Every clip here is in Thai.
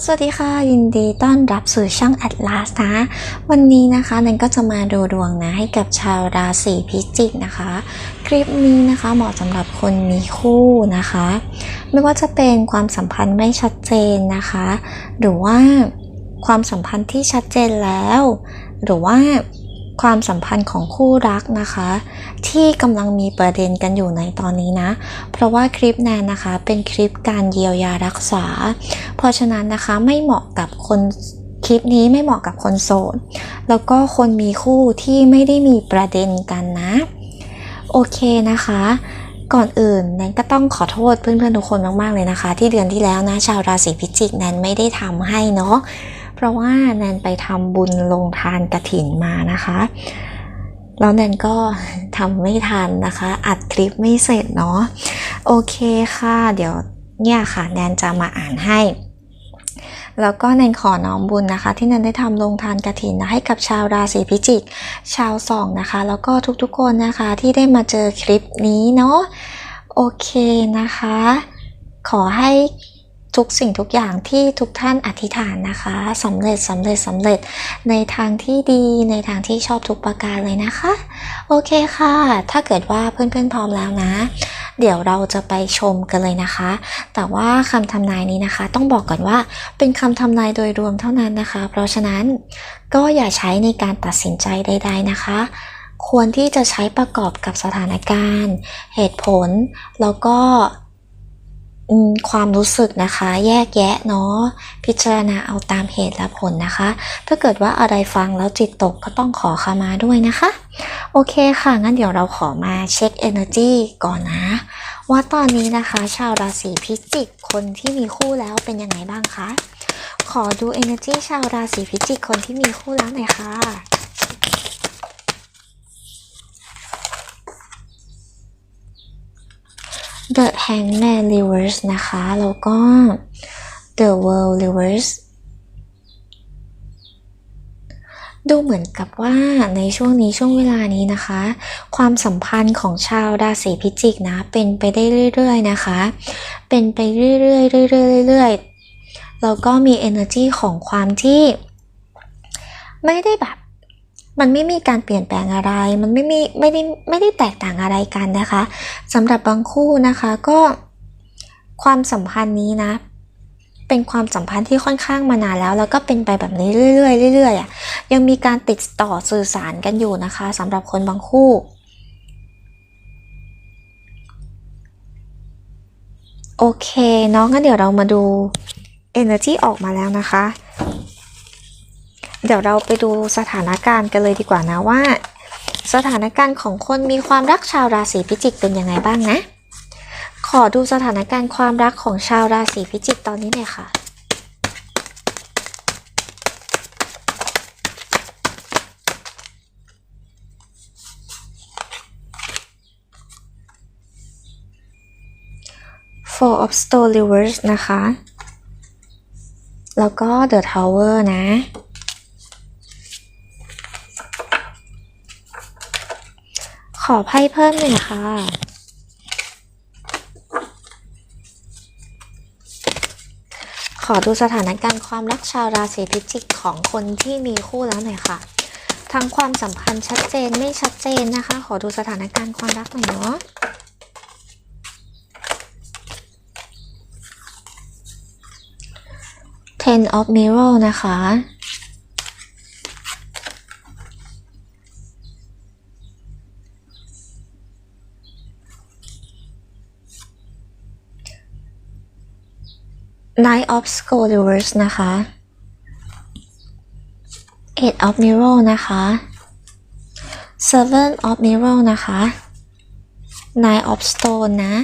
สวัสดีค่ะ ยินดีต้อนรับสู่ช่อง Atlas นะ วันนี้นะคะนันก็จะมาดูดวงนะให้กับชาวราศีพิจิกนะคะ คลิปนี้นะคะเหมาะสำหรับคนมีคู่นะคะ ไม่ว่าจะเป็นความสัมพันธ์ไม่ชัดเจนนะคะ หรือว่าความสัมพันธ์ที่ชัดเจนแล้ว หรือว่า ความสัมพันธ์ของคู่รักนะคะ ที่กำลังมีประเด็นกันอยู่ในตอนนี้นะ เพราะว่าคลิปแนนนะคะเป็นคลิปการเยียวยารักษา เพราะฉะนั้นนะคะไม่เหมาะกับคนคลิปนี้ไม่เหมาะกับคนโสด แล้วก็คนมีคู่ที่ไม่ได้มีประเด็นกันนะ โอเคนะคะ ก่อนอื่นแนนก็ต้องขอโทษเพื่อนๆทุกคนมากๆเลยนะคะ ที่เดือนที่แล้วนะชาวราศีพิจิกแนนไม่ได้ทำให้เนาะ ราะว่าแนนไปทำบุญลงทานกระถินมานะคะแล้วแนนก็ทำไม่ทันนะคะ อัดคลิปไม่เสร็จเนาะโอเคค่ะ เดี๋ยวเนี่ยค่ะแนนจะมาอ่านให้แล้วก็แนนขอน้อมบุญนะคะ ที่แนนได้ทำลงทานกระถินนะให้กับชาวราศีพิจิก ชาวสองนะคะ แล้วก็ทุกๆคนนะคะที่ได้มาเจอคลิปนี้เนาะโอเคนะคะ ขอให้ ทุกสิ่งทุกอย่างที่ทุกท่านอธิษฐานนะคะสำเร็จสำเร็จสำเร็จในทางที่ดีในทางที่ชอบทุกประการเลยนะคะ โอเคค่ะ ถ้าเกิดว่าเพื่อนๆพร้อมแล้วนะ เดี๋ยวเราจะไปชมกันเลยนะคะ แต่ว่าคำทำนายนี้นะคะ ต้องบอกก่อนว่าเป็นคำทำนายโดยรวมเท่านั้นนะคะ เพราะฉะนั้นก็อย่าใช้ในการตัดสินใจใด ๆนะคะควรที่จะใช้ประกอบกับสถานการณ์ เหตุผล แล้วก็ ความรู้สึกนะคะ แยกแยะเนาะพิจารณาเอาตามเหตุและผลนะคะ ถ้าเกิดว่าอะไรฟังแล้วจิตตกก็ต้องขอขมาด้วยนะคะ โอเคค่ะ งั้นเดี๋ยวเราขอมาเช็ค Energy ก่อนนะ ว่าตอนนี้นะคะ ชาวราศีพิจิกคนที่มีคู่แล้วเป็นยังไงบ้างคะ ขอดู Energy ชาวราศีพิจิกคนที่มีคู่แล้วหน่อยค่ะ The Hangman Reverse นะคะ แล้วก็ The World Reverse ดูเหมือนกับว่าในช่วงนี้ช่วงเวลานี้นะคะ ความสัมพันธ์ของชาวราศีพิจิกนะ เป็นไปได้เรื่อย ๆ นะคะ เป็นไปเรื่อยๆเรื่อยๆเรื่อยๆแล้วก็มี energy ของความที่ ไม่ได้แบบ มันไม่มีการเปลี่ยนแปลงอะไร มันไม่มีไม่ได้ไม่ได้แตกต่างอะไรกันนะคะสำหรับบางคู่นะคะก็ความสัมพันธ์นี้นะ เป็นความสัมพันธ์ที่ค่อนข้างมานานแล้ว แล้วก็เป็นไปแบบนี้เรื่อยๆเรื่อยๆอะยังมีการติดต่อสื่อสารกันอยู่นะคะสำหรับคนบางคู่โอเคเนาะงั้นเดี๋ยวเรามาดู Energy ออกมาแล้วนะคะ เดี๋ยวเราไปดูสถานการณ์กันเลยดีกว่านะว่า สถานการณ์ของคนมีความรักชาวราศีพิจิกเป็นยังไงบ้างนะ ขอดูสถานการณ์ความรักของชาวราศีพิจิกตอนนี้หน่อยค่ะ Four of Stone Reverse นะคะ แล้วก็ The Tower นะ อไพ่เพิ่มหนึ่งค่ะ ขอดูสถานการณ์ความรักชาวราศีพิจิกของคนที่มีคู่แล้วหน่อยค่ะ ทั้งความสัมพันธ์ชัดเจนไม่ชัดเจนนะคะ ขอดูสถานการณ์ความรักหน่อยเนาะ Ten of Mirror นะคะ Knight of Scroll Reverse นะคะ Eight of Mirror นะคะ Seven of Mirror นะคะ Nine of Stone นะ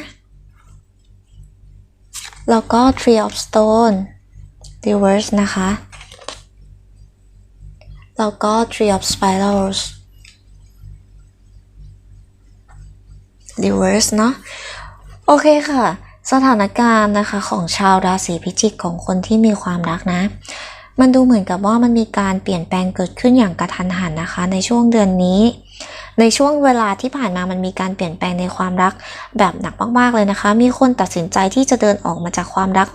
แล้วก็ Three of Stone Reverse นะคะ แล้วก็ Three of Spirals Reverse เนาะโอเคค่ะ สถานการณ์นะคะของชาวราศีพิจิกของคนที่มีความรักนะ มันดูเหมือนกับว่ามันมีการเปลี่ยนแปลงเกิดขึ้นอย่างกระทันหันนะคะ ในช่วงเดือนนี้ ในช่วงเวลาที่ผ่านมามันมีการเปลี่ยนแปลงในความรักแบบหนักมากๆเลยนะคะ มีคนตัดสินใจที่จะเดินออกมาจากความรัก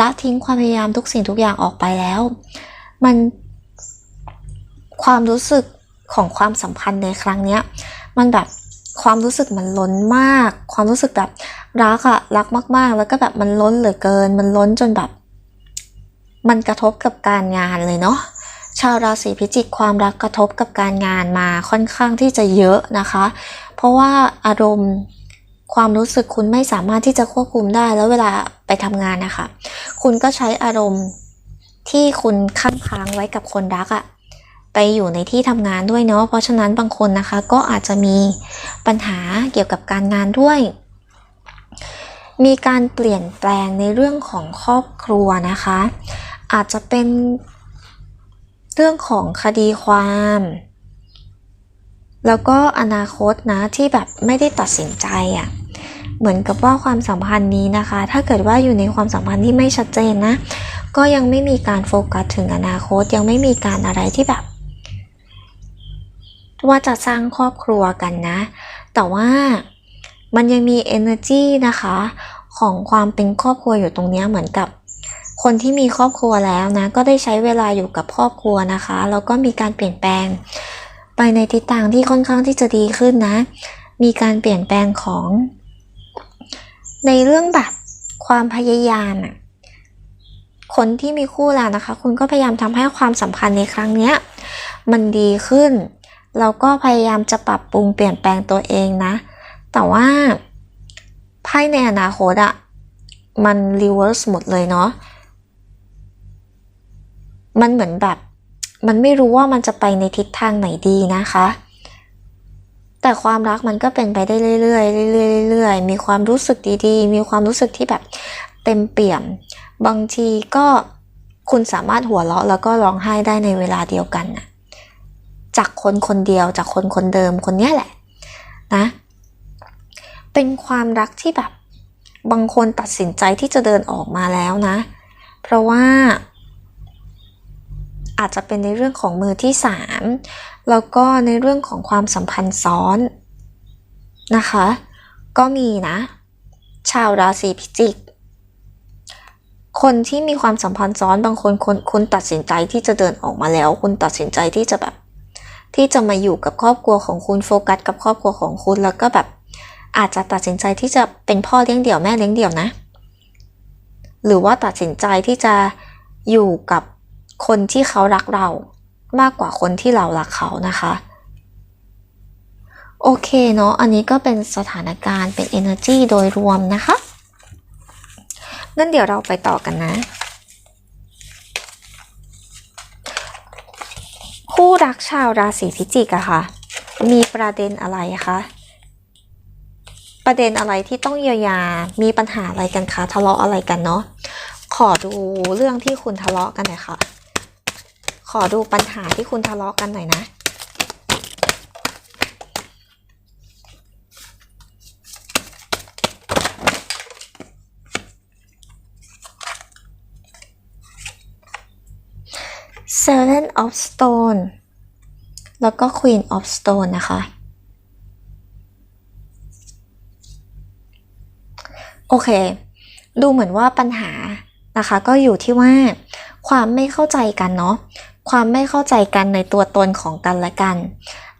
ละทิ้งความพยายามทุกสิ่งทุกอย่างออกไปแล้ว มันความรู้สึกของความสัมพันธ์ในครั้งเนี้ย มันแบบ ความรู้สึกมันล้นมาก ความรู้สึกแบบรักอะรักมากๆ แล้วก็แบบมันล้นเหลือเกิน มันล้นจนแบบ มันกระทบกับการงานเลยเนาะชาวราศีพิจิกความรักกระทบกับการงานมาค่อนข้างที่จะเยอะนะคะ เพราะว่าอารมณ์ความรู้สึกคุณไม่สามารถที่จะควบคุมได้แล้วเวลาไปทำงานนะคะ คุณก็ใช้อารมณ์ที่คุณค้างค้างไว้กับคนรักอะ ไปอยู่ในที่ทำงานด้วยเนาะเพราะฉะนั้นบางคนนะคะก็อาจจะมีปัญหาเกี่ยวกับการงานด้วย มีการเปลี่ยนแปลงในเรื่องของครอบครัวนะคะ อาจจะเป็นเรื่องของคดีความ แล้วก็อนาคตนะที่แบบไม่ได้ตัดสินใจอะ่ะเหมือนกับว่าความสัมพันธ์นี้นะคะ ถ้าเกิดว่าอยู่ในความสัมพันธ์ที่ไม่ชัดเจนนะ ก็ยังไม่มีการโฟกัสถึงอนาคต ยังไม่มีการอะไรที่แบบ ว่าจะสร้างครอบครัวกันนะ แต่ว่ามันยังมี energy นะคะ ของความเป็นครอบครัวอยู่ตรงนี้เหมือนกับคนที่มีครอบครัวแล้วนะ ก็ได้ใช้เวลาอยู่กับครอบครัวนะคะ แล้วก็มีการเปลี่ยนแปลง ไปในทิศทางที่ค่อนข้างที่จะดีขึ้นนะ มีการเปลี่ยนแปลงของ ในเรื่องแบบความพยายามอะคนที่มีคู่แล้วนะคะ คุณก็พยายามทำให้ความสัมพันธ์ในครั้งเนี้ย มันดีขึ้น แล้วก็พยายามจะปรับปรุงเปลี่ยนแปลงตัวเองนะ แต่ว่าไพ่ในอนาคตอะมันรีเวิร์สหมดเลยเนาะ มันเหมือนแบบ มันไม่รู้ว่ามันจะไปในทิศทางไหนดีนะคะ แต่ความรักมันก็เป็นไปได้เรื่อยๆเรื่อยๆเรื่อยๆ มีความรู้สึกดีๆ มีความรู้สึกที่แบบเต็มเปี่ยม บางทีก็คุณสามารถหัวเราะแล้วก็ร้องไห้ได้ในเวลาเดียวกันนะ จากคนคนเดียวจากคนคนเดิมคนเนี้ยแหละนะ เป็นความรักที่แบบบางคนตัดสินใจที่จะเดินออกมาแล้วนะ เพราะว่า อาจจะเป็นในเรื่องของมือที่สามแล้วก็ในเรื่องของความสัมพันธ์ซ้อนนะคะ ก็มีนะ ชาวราศีพิจิก คนที่มีความสัมพันธ์ซ้อนบางคนคนคุณตัดสินใจที่จะเดินออกมาแล้ว คุณตัดสินใจที่จะแบบ ที่จะมาอยู่กับครอบครัวของคุณโฟกัสกับครอบครัวของคุณแล้วก็แบบอาจจะตัดสินใจที่จะเป็นพ่อเลี้ยงเดี่ยวแม่เลี้ยงเดี่ยวนะ หรือว่าตัดสินใจที่จะอยู่กับคนที่เขารักเรา มากกว่าคนที่เรารักเขานะคะ โอเคเนาะอันนี้ก็เป็นสถานการณ์เป็น energy โดยรวมนะคะงั้นเดี๋ยวเราไปต่อกันนะ คู่รักชาวราศีพิจิกอะค่ะ มีประเด็นอะไรคะประเด็นอะไรที่ต้องเยียวยา มีปัญหาอะไรกันคะ ทะเลาะอะไรกันเนาะ ขอดูเรื่องที่คุณทะเลาะกันหน่อยค่ะ ขอดูปัญหาที่คุณทะเลาะกันหน่อยนะ Seven of Stone แล้วก็ Queen of Stone นะคะ โอเค ดูเหมือนว่าปัญหานะคะ ก็อยู่ที่ว่าความไม่เข้าใจกันเนาะความไม่เข้าใจกันในตัวตนของกันและกัน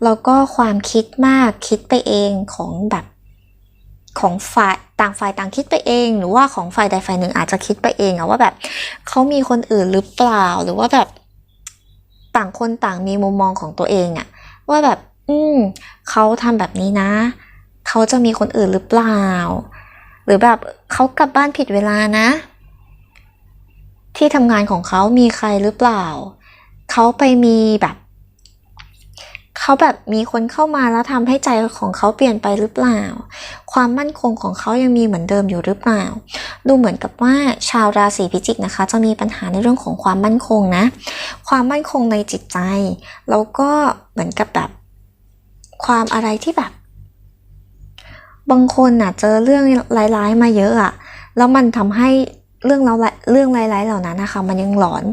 แล้วก็ความคิดมากคิดไปเองของแบบของฝ่ายต่างฝ่ายต่างคิดไปเอง หรือว่าของฝ่ายใดฝ่ายหนึ่งอาจจะคิดไปเองอะว่าแบบเขามีคนอื่นหรือเปล่าหรือว่าแบบ ต่างคนต่างมีมุมมองของตัวเองอะว่าแบบ อืมเขาทำแบบนี้นะ เขาจะมีคนอื่นหรือเปล่า หรือแบบเขากลับบ้านผิดเวลานะ ที่ทำงานของเขามีใครหรือเปล่า เขาไปมีแบบ เขาแบบมีคนเข้ามาแล้วทำให้ใจของเขาเปลี่ยนไปหรือเปล่า ความมั่นคงของเขายังมีเหมือนเดิมอยู่หรือเปล่า ดูเหมือนกับว่าชาวราศีพิจิกนะคะ จะมีปัญหาในเรื่องของความมั่นคงนะ ความมั่นคงในจิตใจ แล้วก็เหมือนกับแบบ ความอะไรที่แบบ บางคนน่ะเจอเรื่องร้ายๆมาเยอะอะแล้วมันทำให้ เรื่องเราเรื่องร้ายๆเหล่านั้นนะคะ มันยังหลอน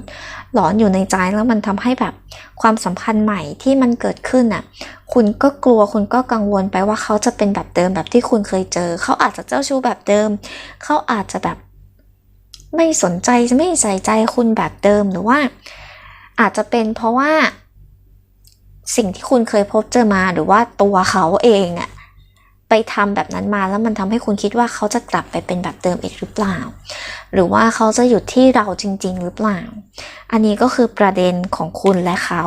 หลอนอยู่ในใจแล้วมันทำให้แบบความสัมพันธ์ใหม่ที่มันเกิดขึ้นอะ คุณก็กลัวคุณก็กังวลไปว่าเขาจะเป็นแบบเดิมแบบที่คุณเคยเจอ เขาอาจจะเจ้าชู้แบบเดิม เขาอาจจะแบบ ไม่สนใจไม่ใส่ใจคุณแบบเดิมหรือว่า อาจจะเป็นเพราะว่า สิ่งที่คุณเคยพบเจอมาหรือว่าตัวเขาเองอะ ไปทำแบบนั้นมาแล้วมันทำให้คุณคิดว่าเขาจะกลับไปเป็นแบบเดิมอีกหรือเปล่า หรือว่าเขาจะหยุดที่เราจริง ๆ หรือเปล่า อันนี้ก็คือประเด็นของคุณและเขา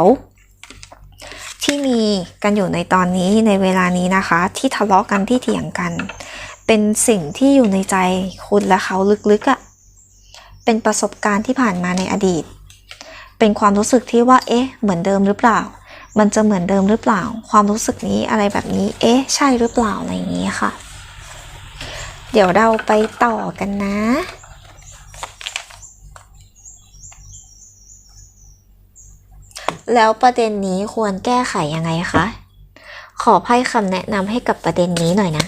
ที่มีกันอยู่ในตอนนี้ในเวลานี้นะคะ ที่ทะเลาะกันที่เถียงกัน เป็นสิ่งที่อยู่ในใจคุณและเขาลึกๆอะ่ะเป็นประสบการณ์ที่ผ่านมาในอดีต เป็นความรู้สึกที่ว่าเอ๊ะ เหมือนเดิมหรือเปล่า มันจะเหมือนเดิมหรือเปล่า ความรู้สึกนี้อะไรแบบนี้ เอ๊ะ ใช่หรือเปล่าอะไรอย่างนี้ค่ะ เดี๋ยวเราไปต่อกันนะ แล้วประเด็นนี้ควรแก้ไขยังไงคะ ขอไพ่คำแนะนำให้กับประเด็นนี้หน่อยนะ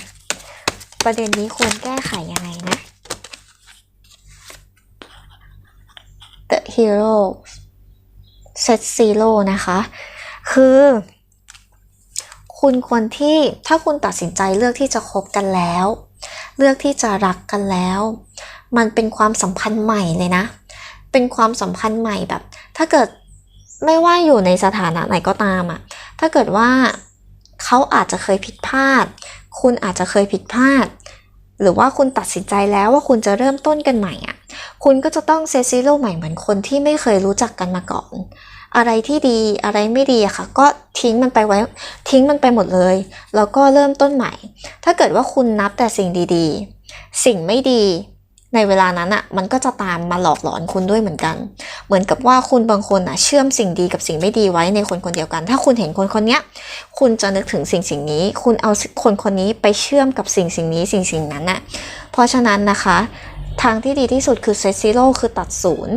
ประเด็นนี้ควรแก้ไขยังไงนะ The Hero Set Zero นะคะ คือ คุณควรที่ถ้าคุณตัดสินใจเลือกที่จะคบกันแล้ว เลือกที่จะรักกันแล้ว มันเป็นความสัมพันธ์ใหม่เลยนะ เป็นความสัมพันธ์ใหม่แบบ ถ้าเกิดไม่ว่าอยู่ในสถานะไหนก็ตามอะถ้าเกิดว่าเขาอาจจะเคยผิดพลาด คุณอาจจะเคยผิดพลาด หรือว่าคุณตัดสินใจแล้วว่าคุณจะเริ่มต้นกันใหม่อะคุณก็จะต้องเซซิโลใหม่เหมือนคนที่ไม่เคยรู้จักกันมาก่อน อะไรที่ดีอะไรไม่ดีอะค่ะ ก็ทิ้งมันไปไว้ทิ้งมันไปหมดเลย แล้วก็เริ่มต้นใหม่ ถ้าเกิดว่าคุณนับแต่สิ่งดีๆ สิ่งไม่ดีในเวลานั้นอะมันก็จะตามมาหลอกหลอนคุณด้วยเหมือนกัน เหมือนกับว่าคุณบางคนอะเชื่อมสิ่งดีกับสิ่งไม่ดีไว้ในคนคนเดียวกัน ถ้าคุณเห็นคนคนนี้คุณจะนึกถึงสิ่งสิ่งนี้ คุณเอาคนคนนี้ไปเชื่อมกับสิ่งสิ่งนี้สิ่งสิ่งนั้นอะเพราะฉะนั้นนะคะ ทางที่ดีที่สุดคือเซซิโลคือตัดศูนย์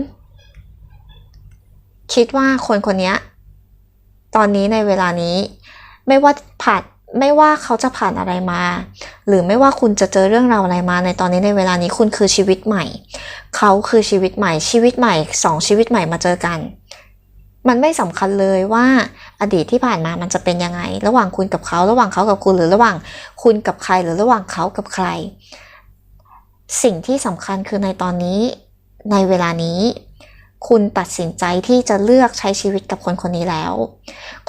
คิดว่าคนคนนี้ตอนนี้ในเวลานี้ ไม่ว่าผ่านไม่ว่าเขาจะผ่านอะไรมา หรือไม่ว่าคุณจะเจอเรื่องราวอะไรมา ในตอนนี้ในเวลานี้คุณคือชีวิตใหม่ เขาคือชีวิตใหม่ ชีวิตใหม่สองชีวิตใหม่มาเจอกัน มันไม่สำคัญเลยว่าอดีตที่ผ่านมามันจะเป็นยังไง ระหว่างคุณกับเขาระหว่างเขากับคุณหรือระหว่างคุณกับใครหรือระหว่างเขากับใคร สิ่งที่สำคัญคือในตอนนี้ในเวลานี้ คุณตัดสินใจที่จะเลือกใช้ชีวิตกับคนคนนี้แล้ว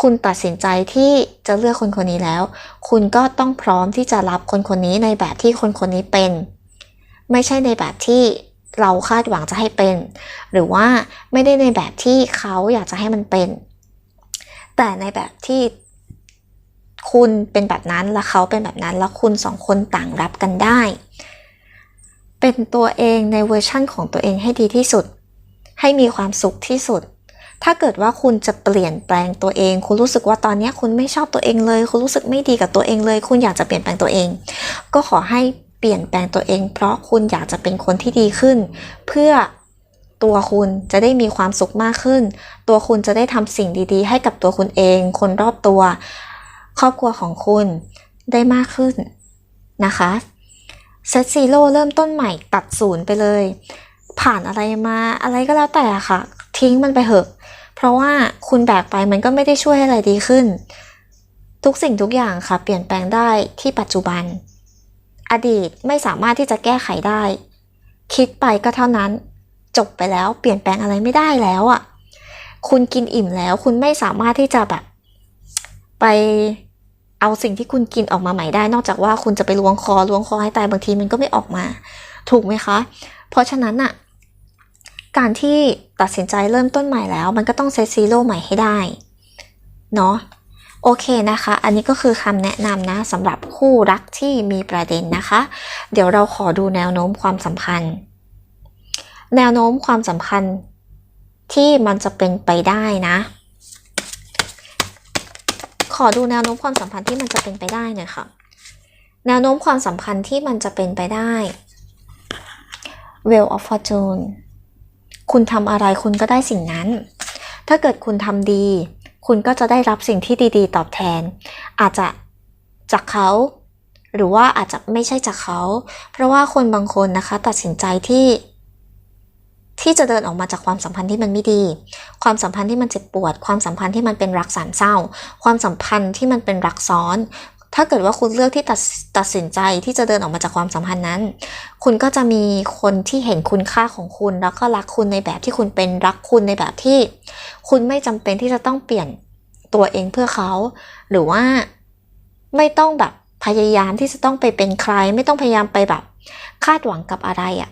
คุณตัดสินใจที่จะเลือกคนคนนี้แล้ว คุณก็ต้องพร้อมที่จะรับคนคนนี้ในแบบที่คนคนนี้เป็น ไม่ใช่ในแบบที่เราคาดหวังจะให้เป็น หรือว่าไม่ได้ในแบบที่เขาอยากจะให้มันเป็น แต่ในแบบที่คุณเป็นแบบนั้นและเขาเป็นแบบนั้น แล้วคุณสองคนต่างรับกันได้ เป็นตัวเองในเวอร์ชั่นของตัวเองให้ดีที่สุด ให้มีความสุขที่สุด ถ้าเกิดว่าคุณจะเปลี่ยนแปลงตัวเอง คุณรู้สึกว่าตอนนี้คุณไม่ชอบตัวเองเลย คุณรู้สึกไม่ดีกับตัวเองเลย คุณอยากจะเปลี่ยนแปลงตัวเอง ก็ขอให้เปลี่ยนแปลงตัวเอง เพราะคุณอยากจะเป็นคนที่ดีขึ้น เพื่อตัวคุณจะได้มีความสุขมากขึ้น ตัวคุณจะได้ทำสิ่งดีๆ ให้กับตัวคุณเอง คนรอบตัว ครอบครัวของคุณได้มากขึ้นนะคะเซตซีโร่เริ่มต้นใหม่ตัดศูนย์ไปเลย ผ่านอะไรมาอะไรก็แล้วแต่ค่ะ ทิ้งมันไปเถอะ เพราะว่าคุณแบกไปมันก็ไม่ได้ช่วยอะไรดีขึ้น ทุกสิ่งทุกอย่างค่ะ เปลี่ยนแปลงได้ที่ปัจจุบัน อดีตไม่สามารถที่จะแก้ไขได้ คิดไปก็เท่านั้น จบไปแล้วเปลี่ยนแปลงอะไรไม่ได้แล้วอะ่ะคุณกินอิ่มแล้ว คุณไม่สามารถที่จะแบบ ไปเอาสิ่งที่คุณกินออกมาใหม่ได้ นอกจากว่าคุณจะไปล้วงคอล้วงคอให้ตายบางทีมันก็ไม่ออกมา ถูกไหมคะ เพราะฉะนั้นอะ การที่ตัดสินใจเริ่มต้นใหม่แล้ว มันก็ต้องเซตซีโร่ใหม่ให้ได้ เนาะโอเคนะคะ อันนี้ก็คือคำแนะนำนะสำหรับคู่รักที่มีประเด็นนะคะ เดี๋ยวเราขอดูแนวโน้มความสัมพันธ์ แนวโน้มความสัมพันธ์ที่มันจะเป็นไปได้นะ ขอดูแนวโน้มความสัมพันธ์ที่มันจะเป็นไปได้หน่อยค่ะ แนวโน้มความสัมพันธ์ที่มันจะเป็นไปได้ Wheel of Fortune คุณทำอะไรคุณก็ได้สิ่งนั้น ถ้าเกิดคุณทำดี คุณก็จะได้รับสิ่งที่ดีๆ ตอบแทน อาจจะจากเขาหรือว่าอาจจะไม่ใช่จากเขา เพราะว่าคนบางคนนะคะ ตัดสินใจที่ ที่จะเดินออกมาจากความสัมพันธ์ที่มันไม่ดี ความสัมพันธ์ที่มันเจ็บปวด ความสัมพันธ์ที่มันเป็นรักสามเศร้า ความสัมพันธ์ที่มันเป็นรักซ้อน ถ้าเกิดว่าคุณเลือกที่ตัดตัดสินใจที่จะเดินออกมาจากความสัมพันธ์นั้น คุณก็จะมีคนที่เห็นคุณค่าของคุณ แล้วก็รักคุณในแบบที่คุณเป็นรักคุณในแบบที่ คุณไม่จำเป็นที่จะต้องเปลี่ยนตัวเองเพื่อเขา หรือว่าไม่ต้องแบบพยายามที่จะต้องไปเป็นใคร ไม่ต้องพยายามไปแบบคาดหวังกับอะไรอะ่ะ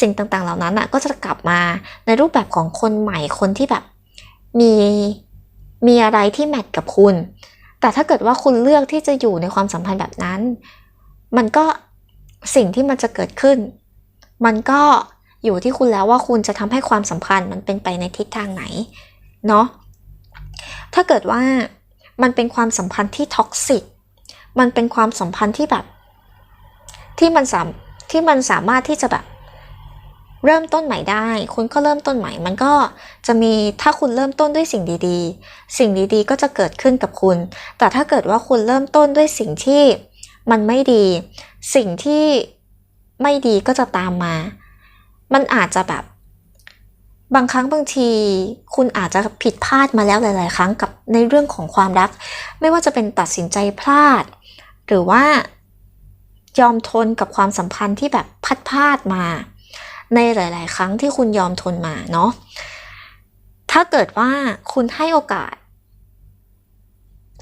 สิ่งต่างๆเหล่านั้นอะก็จะกลับมาในรูปแบบของคนใหม่คนที่แบบมีมีอะไรที่แมทกับคุณ แต่ถ้าเกิดว่าคุณเลือกที่จะอยู่ในความสัมพันธ์แบบนั้น มันก็สิ่งที่มันจะเกิดขึ้น มันก็อยู่ที่คุณแล้วว่าคุณจะทำให้ความสัมพันธ์มันเป็นไปในทิศทางไหน เนาะ ถ้าเกิดว่ามันเป็นความสัมพันธ์ที่ท็อกซิก มันเป็นความสัมพันธ์ที่แบบ ที่มันสามที่มันสามารถที่จะแบบ เริ่มต้นใหม่ได้ คุณก็เริ่มต้นใหม่ มันก็จะมีถ้าคุณเริ่มต้นด้วยสิ่งดีๆ สิ่งดีๆก็จะเกิดขึ้นกับคุณ แต่ถ้าเกิดว่าคุณเริ่มต้นด้วยสิ่งที่มันไม่ดี สิ่งที่ไม่ดีก็จะตามมา มันอาจจะแบบ บางครั้งบางที คุณอาจจะผิดพลาดมาแล้วหลาย ๆ ครั้งกับในเรื่องของความรัก ไม่ว่าจะเป็นตัดสินใจพลาด หรือว่ายอมทนกับความสัมพันธ์ที่แบบพัดพลาดมา ในหลาย ๆ ครั้งที่คุณยอมทนมาเนาะถ้าเกิดว่าคุณให้โอกาส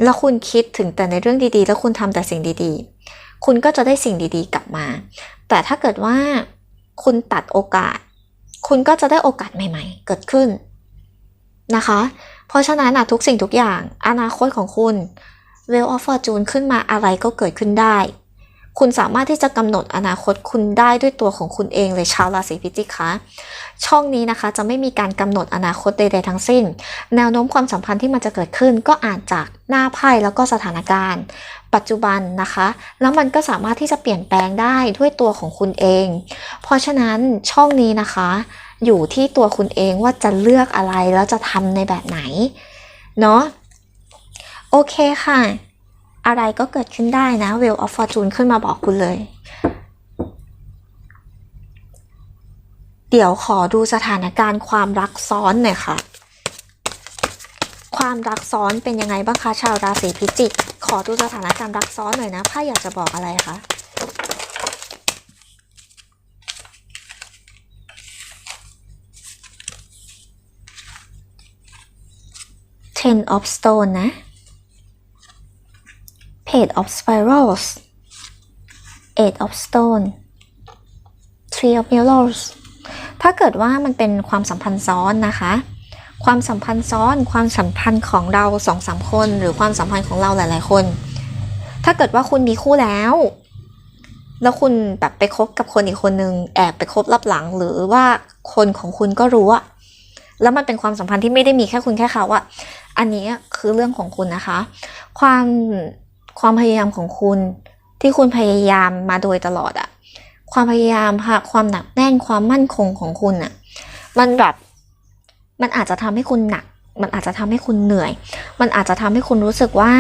แล้วคุณคิดถึงแต่ในเรื่องดี ๆ แล้วคุณทำแต่สิ่งดี ๆ คุณก็จะได้สิ่งดี ๆ กลับมา แต่ถ้าเกิดว่าคุณตัดโอกาส คุณก็จะได้โอกาสใหม่ ๆ เกิดขึ้นนะคะ เพราะฉะนั้นนะทุกสิ่งทุกอย่าง อนาคตของคุณ Wheel of Fortune ขึ้นมาอะไรก็เกิดขึ้นได้ คุณสามารถที่จะกำหนดอนาคตคุณได้ด้วยตัวของคุณเองเลยชาวราศีพิจิกคะช่องนี้นะคะจะไม่มีการกำหนดอนาคตใดๆทั้งสิ้น แนวโน้มความสัมพันธ์ที่มันจะเกิดขึ้นก็อ่านจากหน้าไพ่แล้วก็สถานการณ์ ปัจจุบันนะคะ แล้วมันก็สามารถที่จะเปลี่ยนแปลงได้ด้วยตัวของคุณเอง เพราะฉะนั้นช่องนี้นะคะ อยู่ที่ตัวคุณเองว่าจะเลือกอะไรแล้วจะทำในแบบไหนเนาะโอเคค่ะ อะไรก็เกิดขึ้นได้นะ Wheel of Fortune ขึ้นมาบอกคุณเลย เดี๋ยวขอดูสถานการณ์ความรักซ้อนหน่อยค่ะ ความรักซ้อนเป็นยังไงบ้างคะชาวราศีพิจิก ขอดูสถานการณ์รักซ้อนหน่อยนะพ่าอยากจะบอกอะไรคะ Ten of Stone นะ Page of Spirals Eight of Stone Three of Mirrors ถ้าเกิดว่ามันเป็นความสัมพันธ์ซ้อนนะคะ ความสัมพันธ์ซ้อน ความสัมพันธ์ของเราสองสามคน หรือความสัมพันธ์ของเราหลาย ๆ คน ถ้าเกิดว่าคุณมีคู่แล้ว แล้วคุณแบบไปคบกับคนอีกคนนึงแอบไปคบลับหลัง หรือว่าคนของคุณก็รู้อะแล้วมันเป็นความสัมพันธ์ที่ไม่ได้มีแค่คุณแค่เขาอะอันนี้คือเรื่องของคุณนะคะ ความ ความพยายามของคุณ ที่คุณพยายามมาโดยตลอดอะความพยายามค่ะ ความหนักแน่นความมั่นคงของคุณอะมันแบบมันอาจจะทำให้คุณหนัก มันอาจจะทำให้คุณเหนื่อย มันอาจจะทำให้คุณรู้สึกว่า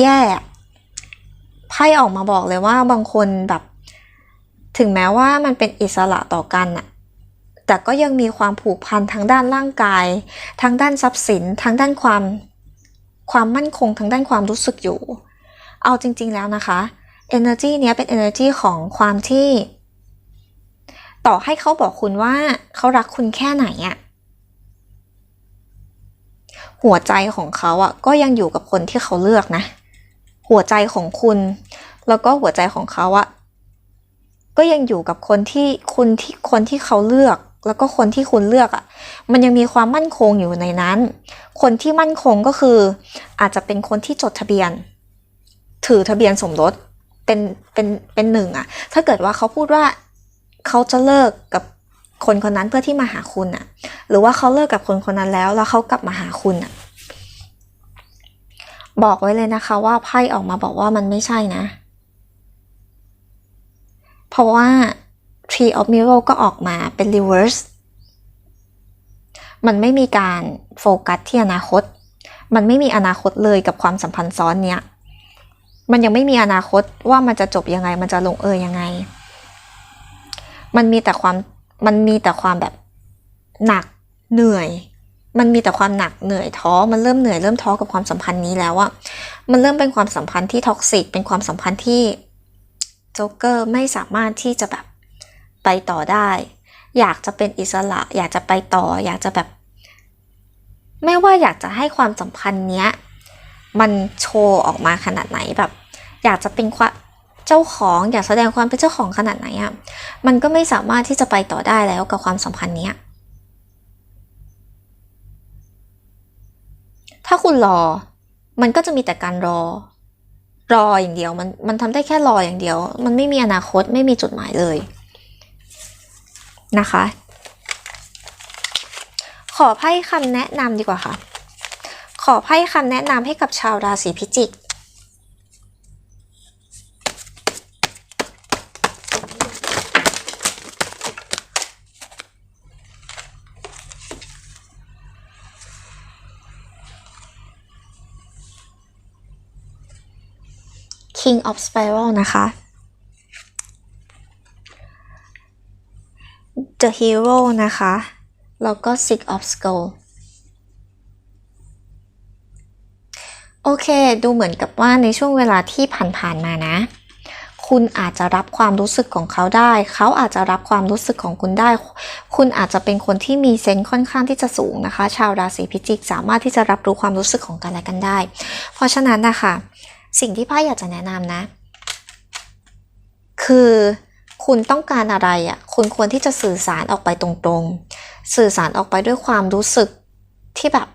แย่ไพ่ออกมาบอกเลยว่าบางคนแบบ ถึงแม้ว่ามันเป็นอิสระต่อกันอะแต่ก็ยังมีความผูกพันทางด้านร่างกายทางด้านทรัพย์สินทางด้านความ ความมั่นคงทางด้านความรู้สึกอยู่ เอาจริง ๆ แล้วนะคะ energy เนี้ยเป็น energy ของความที่ ต่อให้เขาบอกคุณว่าเขารักคุณแค่ไหนอะหัวใจของเขาอะก็ยังอยู่กับคนที่เขาเลือกนะ หัวใจของคุณ แล้วก็หัวใจของเขาอะก็ยังอยู่กับคนที่คุณที่คนที่เขาเลือก แล้วก็คนที่คุณเลือกอะ่ะ มันยังมีความมั่นคงอยู่ในนั้น คนที่มั่นคงก็คือ อาจจะเป็นคนที่จดทะเบียน ถือทะเบียนสมรสเป็นเป็นเป็นหนึ่งอะถ้าเกิดว่าเขาพูดว่าเขาจะเลิกกับคนคนนั้นเพื่อที่มาหาคุณอะหรือว่าเขาเลิกกับคนคนนั้นแล้ว แล้วเขากลับมาหาคุณอะ บอกไว้เลยนะคะ ว่าไพ่ออกมาบอกว่ามันไม่ใช่นะ เพราะว่า Tree of Mirror ก็ออกมาเป็น reverse มันไม่มีการโฟกัสที่อนาคต มันไม่มีอนาคตเลยกับความสัมพันธ์ซ้อนเนี้ย มันยังไม่มีอนาคตว่ามันจะจบยังไง มันจะลงเอยยังไง มันมีแต่ความ มันมีแต่ความแบบหนักเหนื่อย มันมีแต่ความหนักเหนื่อยท้อ มันเริ่มเหนื่อยเริ่มท้อกับความสัมพันธ์นี้แล้วอะมันเริ่มเป็นความสัมพันธ์ที่ท็อกซิก เป็นความสัมพันธ์ที่โจ๊กเกอร์ไม่สามารถที่จะแบบ ไปต่อได้ อยากจะเป็นอิสระ อยากจะไปต่อ อยากจะแบบ ไม่ว่าอยากจะให้ความสัมพันธ์เนี้ย มันโชว์ออกมาขนาดไหนแบบ อยากจะเป็นควเจ้าของอยากแสดงความเป็นเจ้าของขนาดไหนอะมันก็ไม่สามารถที่จะไปต่อได้แล้วกับความสัมพันธ์เนี้ยถ้าคุณรอ มันก็จะมีแต่การรอ รออย่างเดียว มันมันทำได้แค่รออย่างเดียว มันไม่มีอนาคตไม่มีจุดหมายเลย นะคะ ขอไพ่คำแนะนำดีกว่าค่ะ ขอไพ่คำแนะนำให้กับชาวราศีพิจิก King of Spiral นะคะ The Hero นะคะ แล้วก็ Six of Skull โอเค ดูเหมือนกับว่าในช่วงเวลาที่ผ่านๆมานะ คุณอาจจะรับความรู้สึกของเขาได้ เขาอาจจะรับความรู้สึกของคุณได้ คุณอาจจะเป็นคนที่มีเซนส์ค่อนข้างที่จะสูงนะคะ ชาวราศีพิจิก สามารถที่จะรับรู้ความรู้สึกของกันและกันได้ เพราะฉะนั้นนะคะ สิ่งที่พ่ออยากจะแนะนำนะ คือ คุณต้องการอะไรอะ คุณควรที่จะสื่อสารออกไปตรงๆ สื่อสารออกไปด้วยความรู้สึกที่แบบ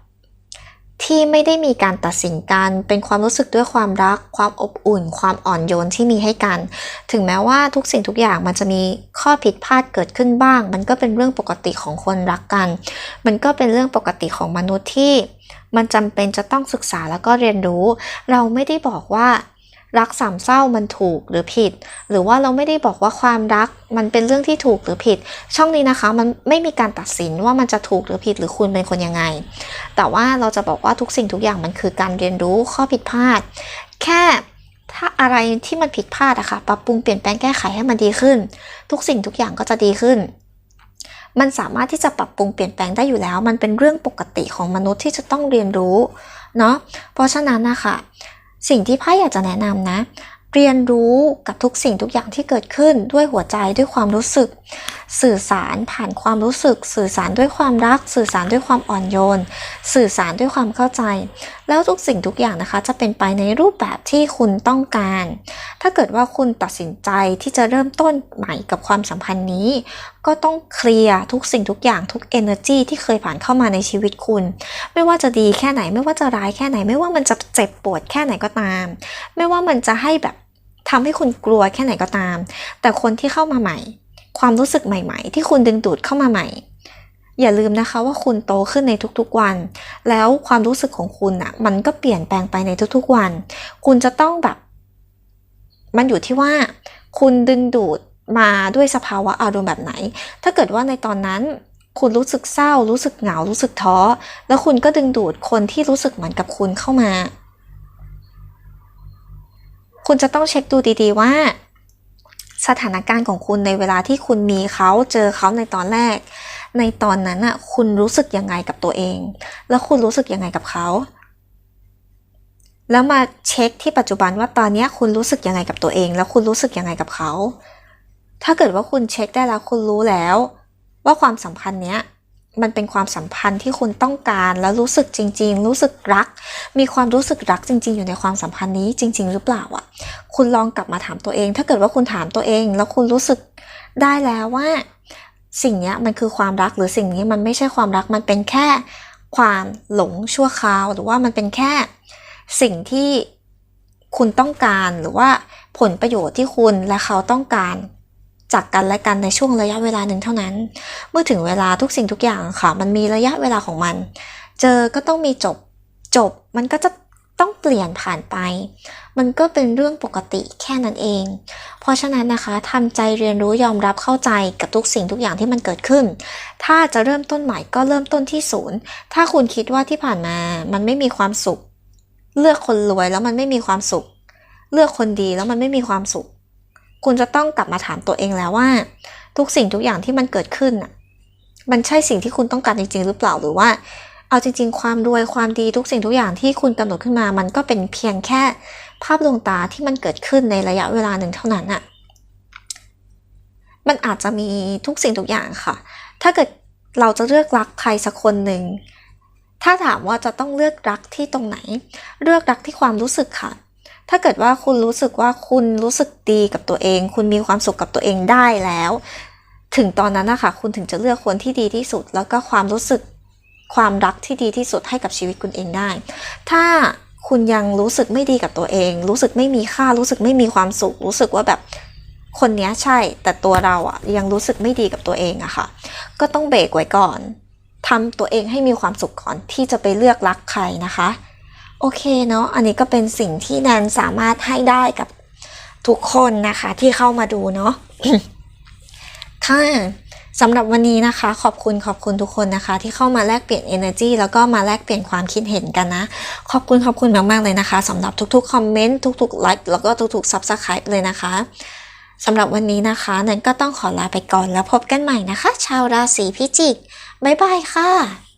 ที่ไม่ได้มีการตัดสินกัน เป็นความรู้สึกด้วยความรัก ความอบอุ่น ความอ่อนโยนที่มีให้กัน ถึงแม้ว่าทุกสิ่งทุกอย่างมันจะมีข้อผิดพลาดเกิดขึ้นบ้าง มันก็เป็นเรื่องปกติของคนรักกัน มันก็เป็นเรื่องปกติของมนุษย์ที่ มันจำเป็นจะต้องศึกษาแล้วก็เรียนรู้ เราไม่ได้บอกว่า รักสามเศร้ามันถูกหรือผิด หรือว่าเราไม่ได้บอกว่าความรักมันเป็นเรื่องที่ถูกหรือผิด ช่องนี้นะคะมันไม่มีการตัดสินว่ามันจะถูกหรือผิดหรือคุณเป็นคนยังไง แต่ว่าเราจะบอกว่าทุกสิ่งทุกอย่างมันคือการเรียนรู้ข้อผิดพลาด แค่ถ้าอะไรที่มันผิดพลาดอะคะ่ะปรับปรุงเปลี่ยนแปลงแก้ไขให้มันดีขึ้น ทุกสิ่งทุกอย่างก็จะดีขึ้นมันสามารถที่จะปรับปรุงเปลี่ยนแปลงได้อยู่แล้ว มันเป็นเรื่องปกติของมนุษย์ที่จะต้องเรียนรู้ เนาะ เพราะฉะนั้นนะคะ สิ่งที่พ่ออยากจะแนะนำนะ เรียนรู้กับทุกสิ่งทุกอย่างที่เกิดขึ้นด้วยหัวใจด้วยความรู้สึก สื่อสารผ่านความรู้สึก สื่อสารด้วยความรัก สื่อสารด้วยความอ่อนโยน สื่อสารด้วยความเข้าใจ แล้วทุกสิ่งทุกอย่างนะคะ จะเป็นไปในรูปแบบที่คุณต้องการ ถ้าเกิดว่าคุณตัดสินใจที่จะเริ่มต้นใหม่กับความสัมพันธ์นี้ ก็ต้องเคลียร์ทุกสิ่งทุกอย่างทุก energy ที่เคยผ่านเข้ามาในชีวิตคุณ ไม่ว่าจะดีแค่ไหน ไม่ว่าจะร้ายแค่ไหน ไม่ว่ามันจะเจ็บปวดแค่ไหนก็ตาม ไม่ว่ามันจะให้แบบทำให้คุณกลัวแค่ไหนก็ตาม แต่คนที่เข้ามาใหม่ ความรู้สึกใหม่ ๆ ที่คุณดึงดูดเข้ามาใหม่ อย่าลืมนะคะว่าคุณโตขึ้นในทุกๆวัน แล้วความรู้สึกของคุณอะมันก็เปลี่ยนแปลงไปในทุกๆวัน คุณจะต้องแบบ มันอยู่ที่ว่า คุณดึงดูดมาด้วยสภาวะอารมณ์แบบไหน ถ้าเกิดว่าในตอนนั้นคุณรู้สึกเศร้า รู้สึกเหงา รู้สึกท้อ แล้วคุณก็ดึงดูดคนที่รู้สึกเหมือนกับคุณเข้ามา คุณจะต้องเช็คดูดีๆว่า สถานการณ์ของคุณในเวลาที่คุณมีเขาเจอเขาในตอนแรก ในตอนนั้นอะคุณรู้สึกยังไงกับตัวเอง แล้วคุณรู้สึกยังไงกับเขา แล้วมาเช็คที่ปัจจุบันว่าตอนนี้คุณรู้สึกยังไงกับตัวเอง แล้วคุณรู้สึกยังไงกับเขา ถ้าเกิดว่าคุณเช็คได้แล้วคุณรู้แล้ว ว่าความสัมพันธ์เนี้ยมันเป็นความสัมพันธ์ที่คุณต้องการแล้วรู้สึกจริง ๆ รู้สึกรัก มีความรู้สึกรักจริง ๆ อยู่ในความสัมพันธ์นี้จริง ๆ หรือเปล่าอะ คุณลองกลับมาถามตัวเอง ถ้าเกิดว่าคุณถามตัวเอง แล้วคุณรู้สึกได้แล้วว่า สิ่งนี้มันคือความรักหรือสิ่งนี้มันไม่ใช่ความรักมันเป็นแค่ความหลงชั่วคราว หรือว่ามันเป็นแค่สิ่งที่คุณต้องการหรือว่าผลประโยชน์ที่คุณและเขาต้องการจากกันและกันในช่วงระยะเวลาหนึ่งเท่านั้น เมื่อถึงเวลาทุกสิ่งทุกอย่างค่ะ มันมีระยะเวลาของมัน เจอก็ต้องมีจบจบมันก็จะต้องเปลี่ยนผ่านไป มันก็เป็นเรื่องปกติแค่นั้นเอง เพราะฉะนั้นนะคะทำใจเรียนรู้ยอมรับเข้าใจกับทุกสิ่งทุกอย่างที่มันเกิดขึ้น ถ้าจะเริ่มต้นใหม่ก็เริ่มต้นที่ศูนย์ ถ้าคุณคิดว่าที่ผ่านมามันไม่มีความสุข เลือกคนรวยแล้วมันไม่มีความสุข เลือกคนดีแล้วมันไม่มีความสุข คุณจะต้องกลับมาถามตัวเองแล้วว่า ทุกสิ่งทุกอย่างที่มันเกิดขึ้นมันใช่สิ่งที่คุณต้องการจริง ๆ หรือเปล่าหรือว่าเอาจริง ๆ ความรวยความดีทุกสิ่งทุกอย่างที่คุณกำหนดขึ้นมา มันก็เป็นเพียงแค่ ภาพลวงตาที่มันเกิดขึ้นในระยะเวลาหนึ่งเท่านั้นน่ะมันอาจจะมีทุกสิ่งทุกอย่างค่ะ ถ้าเกิดเราจะเลือกรักใครสักคนหนึ่ง ถ้าถามว่าจะต้องเลือกรักที่ตรงไหน เลือกรักที่ความรู้สึกค่ะ ถ้าเกิดว่าคุณรู้สึกว่าคุณรู้สึกดีกับตัวเอง คุณมีความสุขกับตัวเองได้แล้ว ถึงตอนนั้นนะคะคุณถึงจะเลือกคนที่ดีที่สุด แล้วก็ความรู้สึกความรักที่ดีที่สุดให้กับชีวิตคุณเองได้ ถ้า คุณยังรู้สึกไม่ดีกับตัวเอง รู้สึกไม่มีค่ารู้สึกไม่มีความสุข รู้สึกว่าแบบคนนี้ใช่ แต่ตัวเราอะยังรู้สึกไม่ดีกับตัวเองอะค่ะ ก็ต้องเบรกไว้ก่อนทำตัวเองให้มีความสุขก่อนที่จะไปเลือกรักใครนะคะ โอเคเนาะอันนี้ก็เป็นสิ่งที่แนนสามารถให้ได้กับทุกคนนะคะที่เข้ามาดูเนาะค่ะ สำหรับวันนี้นะคะ ขอบคุณขอบคุณทุกคนนะคะ ที่เข้ามาแลกเปลี่ยน energy แล้วก็มาแลกเปลี่ยนความคิดเห็นกันนะ ขอบคุณขอบคุณมากๆเลยนะคะสำหรับทุกๆคอมเมนต์ทุกๆไลค์แล้วก็ทุกๆ subscribe เลยนะคะสำหรับวันนี้นะคะนั้นก็ต้องขอลาไปก่อนแล้วพบกันใหม่นะคะ ชาวราศีพิจิกบ๊ายบายค่ะ